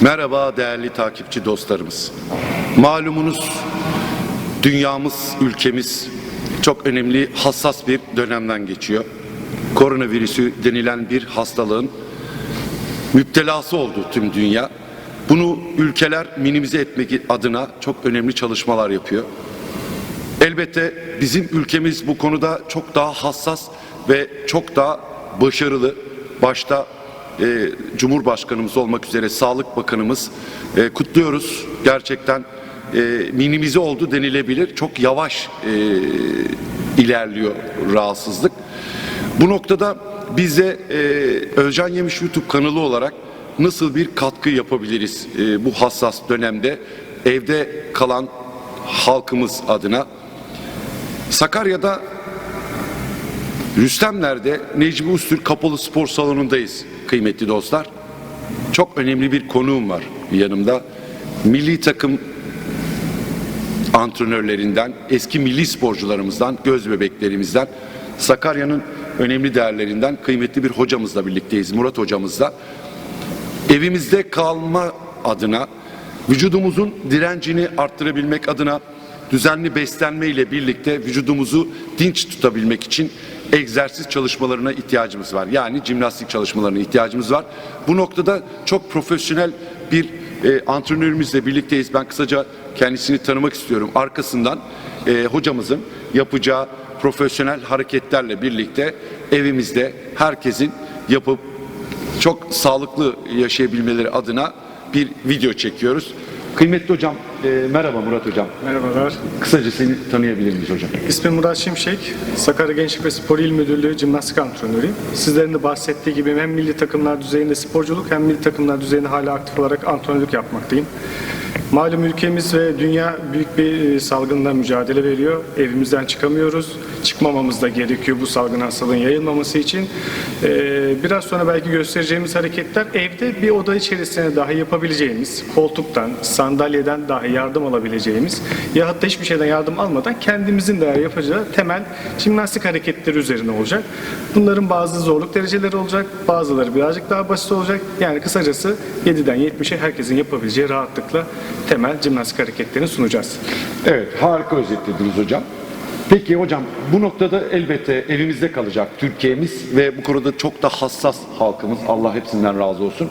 Merhaba değerli takipçi dostlarımız. Malumunuz dünyamız, ülkemiz çok önemli, hassas bir dönemden geçiyor. Koronavirüsü denilen bir hastalığın müptelası oldu tüm dünya. Bunu ülkeler minimize etmek adına çok önemli çalışmalar yapıyor. Elbette bizim ülkemiz bu konuda çok daha hassas ve çok daha başarılı. Başta e, Cumhurbaşkanımız olmak üzere Sağlık Bakanımız e, kutluyoruz. Gerçekten e, minimize oldu denilebilir. Çok yavaş e, ilerliyor rahatsızlık. Bu noktada bize e, Özcan Yemiş YouTube kanalı olarak nasıl bir katkı yapabiliriz e, bu hassas dönemde evde kalan halkımız adına Sakarya'da Rüstemler'de Necmi Usul Kapalı Spor Salonu'ndayız kıymetli dostlar. Çok önemli bir konuğum var yanımda. Milli takım antrenörlerinden, eski milli sporcularımızdan, göz bebeklerimizden, Sakarya'nın önemli değerlerinden kıymetli bir hocamızla birlikteyiz. Murat hocamızla. Evimizde kalma adına, vücudumuzun direncini arttırabilmek adına düzenli beslenme ile birlikte vücudumuzu dinç tutabilmek için egzersiz çalışmalarına ihtiyacımız var. Yani jimnastik çalışmalarına ihtiyacımız var. Bu noktada çok profesyonel bir e, antrenörümüzle birlikteyiz. Ben kısaca kendisini tanımak istiyorum. Arkasından e, hocamızın yapacağı profesyonel hareketlerle birlikte evimizde herkesin yapıp çok sağlıklı yaşayabilmeleri adına bir video çekiyoruz. Kıymetli hocam, e, merhaba Murat hocam. Merhabalar. Kısaca seni tanıyabilir miyiz hocam? İsmim Murat Şimşek. Sakarya Gençlik ve Spor İl Müdürlüğü Cimnastik Antrenörüyüm. Sizlerin de bahsettiği gibi hem milli takımlar düzeyinde sporculuk hem milli takımlar düzeyinde hala aktif olarak antrenörlük yapmaktayım. Malum ülkemiz ve dünya büyük bir e, salgınla mücadele veriyor. Evimizden çıkamıyoruz. Çıkmamamız da gerekiyor bu salgın hastalığın yayılmaması için. Ee, Biraz sonra belki göstereceğimiz hareketler evde bir oda içerisinde dahi yapabileceğimiz, koltuktan, sandalyeden dahi yardım alabileceğimiz ya hatta hiçbir şeyden yardım almadan kendimizin de yapacağı temel jimnastik hareketleri üzerine olacak. Bunların bazı zorluk dereceleri olacak, bazıları birazcık daha basit olacak. Yani kısacası 7'den 70'e herkesin yapabileceği rahatlıkla temel jimnastik hareketlerini sunacağız. Evet, harika özetlediniz hocam. Peki hocam, bu noktada elbette evimizde kalacak Türkiye'miz ve bu konuda çok da hassas halkımız. Allah hepsinden razı olsun.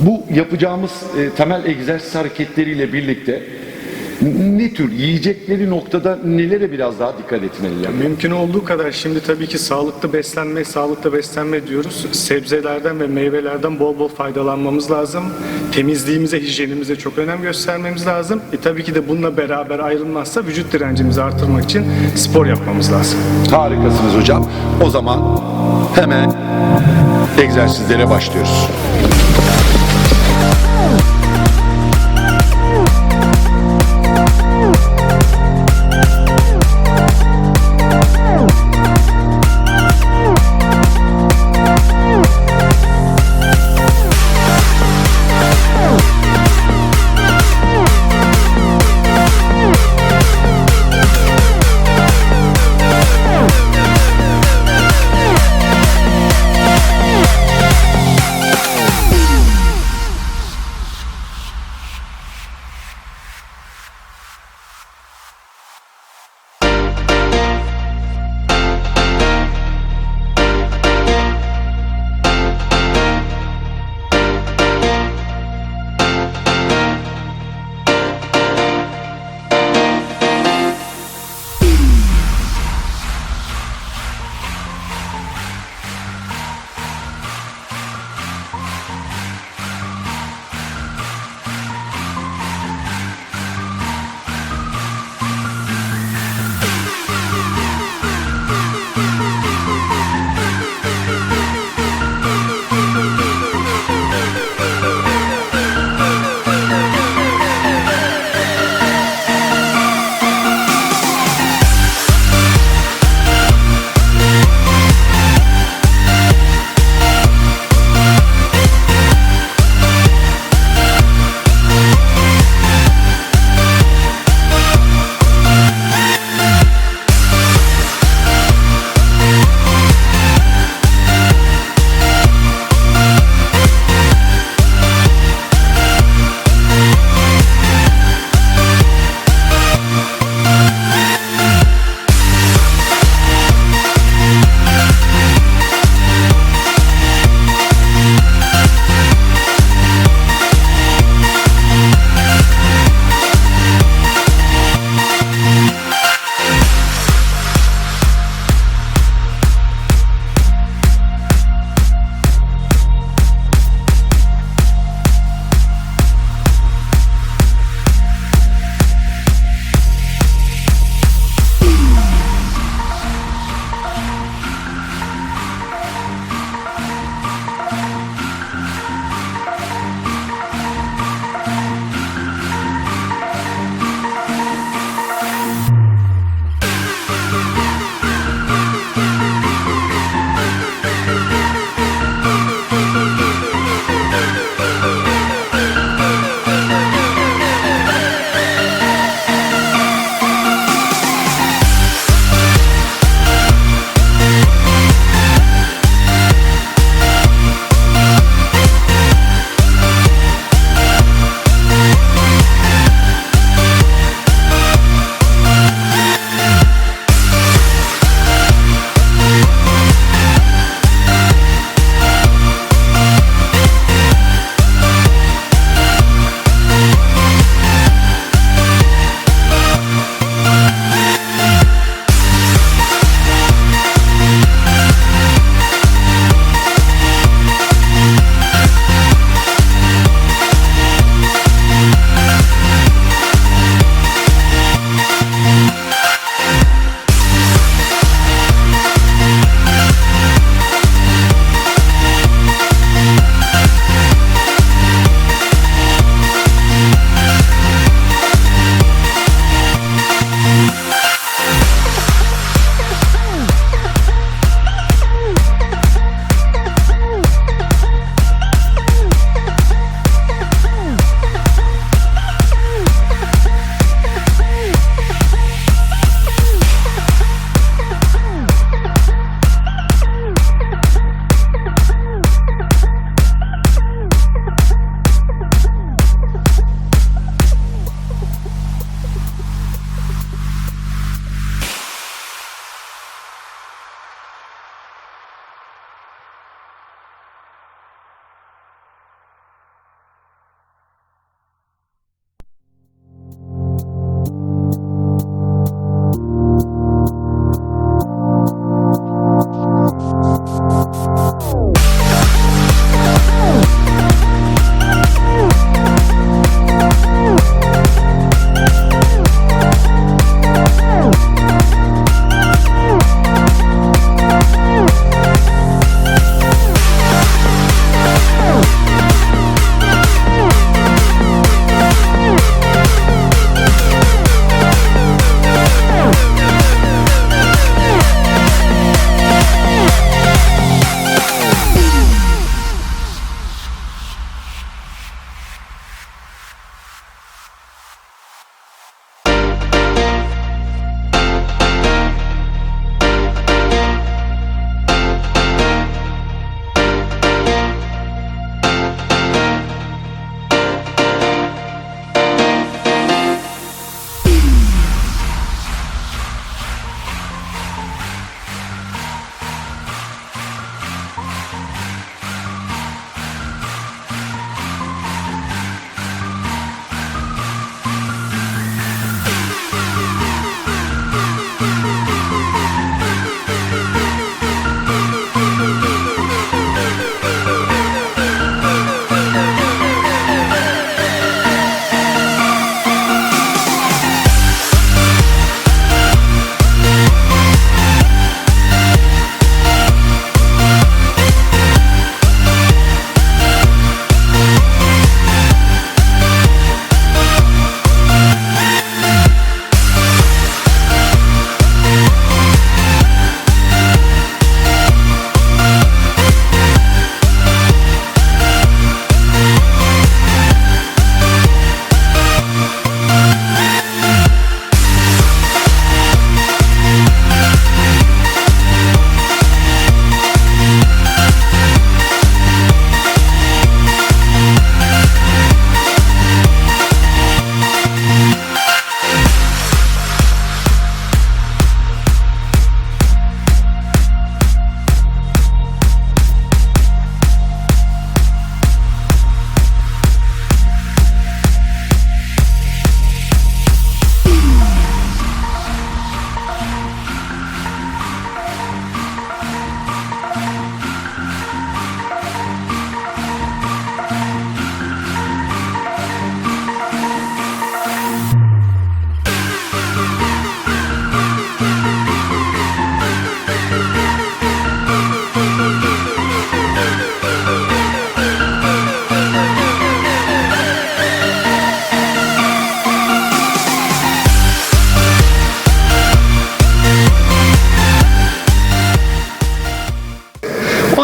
Bu yapacağımız e, temel egzersiz hareketleriyle birlikte ne tür yiyecekleri noktada nelere biraz daha dikkat etmeliler? Mümkün olduğu kadar şimdi tabii ki sağlıklı beslenme, sağlıklı beslenme diyoruz. Sebzelerden ve meyvelerden bol bol faydalanmamız lazım. Temizliğimize, hijyenimize çok önem göstermemiz lazım. E tabii ki de bununla beraber ayrılmazsa vücut direncimizi artırmak için spor yapmamız lazım. Harikasınız hocam. O zaman hemen egzersizlere başlıyoruz.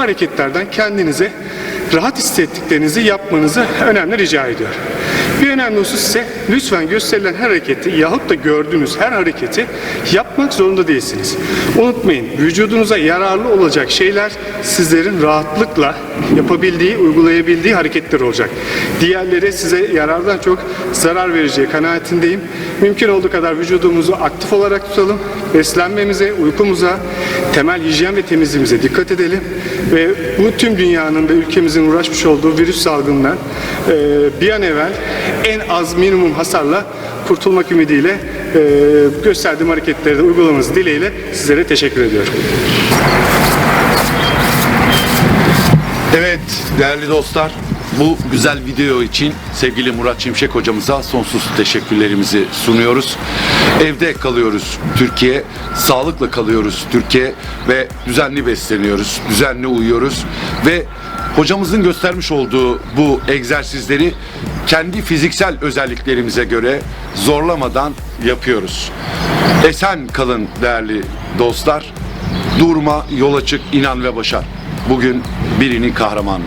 Hareketlerden kendinize rahat hissettiklerinizi yapmanızı önemli rica ediyorum. Bir önemli husus ise lütfen gösterilen her hareketi yahut da gördüğünüz her hareketi yapmak zorunda değilsiniz. Unutmayın vücudunuza yararlı olacak şeyler sizlerin rahatlıkla yapabildiği, uygulayabildiği hareketler olacak. Diğerleri size yarardan çok zarar vereceği kanaatindeyim. Mümkün olduğu kadar vücudumuzu aktif olarak tutalım. Beslenmemize, uykumuza, temel hijyen ve temizliğimize dikkat edelim. Ve bu tüm dünyanın ve ülkemizin uğraşmış olduğu virüs salgından e, bir an evvel en az minimum hasarla kurtulmak ümidiyle e, gösterdiğim hareketleri de uygulamanız dileğiyle sizlere teşekkür ediyorum. Evet değerli dostlar bu güzel video için sevgili Murat Çimşek hocamıza sonsuz teşekkürlerimizi sunuyoruz. Evde kalıyoruz Türkiye, sağlıkla kalıyoruz Türkiye ve düzenli besleniyoruz, düzenli uyuyoruz ve hocamızın göstermiş olduğu bu egzersizleri kendi fiziksel özelliklerimize göre zorlamadan yapıyoruz. Esen kalın değerli dostlar. Durma, yola çık, inan ve başar. Bugün birinin kahramanı.